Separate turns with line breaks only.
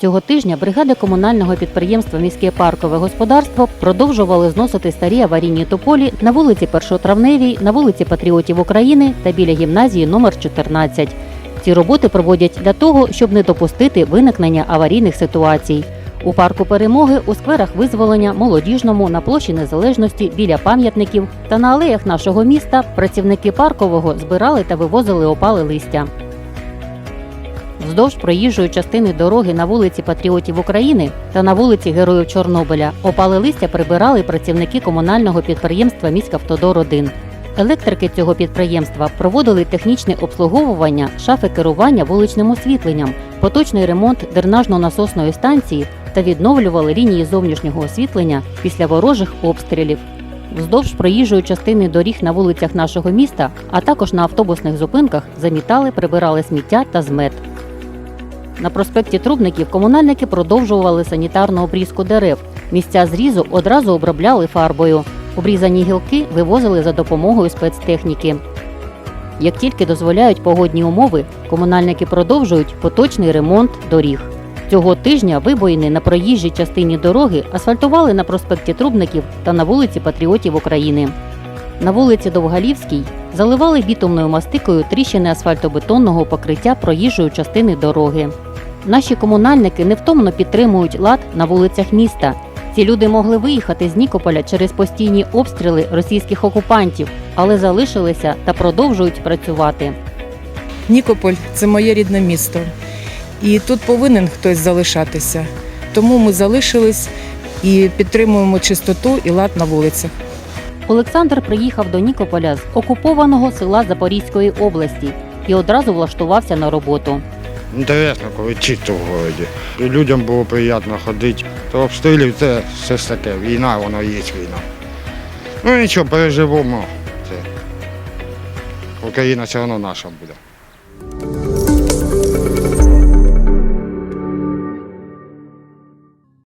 Цього тижня бригади комунального підприємства Міське паркове господарство продовжували зносити старі аварійні тополі на вулиці Першотравневій, на вулиці Патріотів України та біля гімназії номер 14. Ці роботи проводять для того, щоб не допустити виникнення аварійних ситуацій. У парку перемоги у скверах визволення молодіжному на площі незалежності біля пам'ятників та на алеях нашого міста працівники паркового збирали та вивозили опали листя. Вздовж проїжджої частини дороги на вулиці Патріотів України та на вулиці Героїв Чорнобиля опали листя прибирали працівники комунального підприємства Міськавтодор 1 Електрики цього підприємства проводили технічне обслуговування шафи керування вуличним освітленням, поточний ремонт дренажно-насосної станції та відновлювали лінії зовнішнього освітлення після ворожих обстрілів. Вздовж проїжджої частини доріг на вулицях нашого міста, а також на автобусних зупинках замітали, прибирали сміття та змет. На проспекті Трубників комунальники продовжували санітарну обрізку дерев. Місця зрізу одразу обробляли фарбою. Обрізані гілки вивозили за допомогою спецтехніки. Як тільки дозволяють погодні умови, комунальники продовжують поточний ремонт доріг. Цього тижня вибоїни на проїжджій частині дороги асфальтували на проспекті Трубників та на вулиці Патріотів України. На вулиці Довгалівській заливали бітумною мастикою тріщини асфальтобетонного покриття проїжджої частини дороги. Наші комунальники невтомно підтримують лад на вулицях міста. Ці люди могли виїхати з Нікополя через постійні обстріли російських окупантів, але залишилися та продовжують працювати.
Нікополь це моє рідне місто. І тут повинен хтось залишатися. Тому ми залишились і підтримуємо чистоту і лад на вулицях.
Олександр приїхав до Нікополя з окупованого села Запорізької області і одразу влаштувався на роботу.
Інтересно, коли чисто в городі. Людям було приємно ходити. То обстрілів це все ж таке. Війна, воно є війна. Ну нічого, переживемо. Це. Україна все одно наша буде.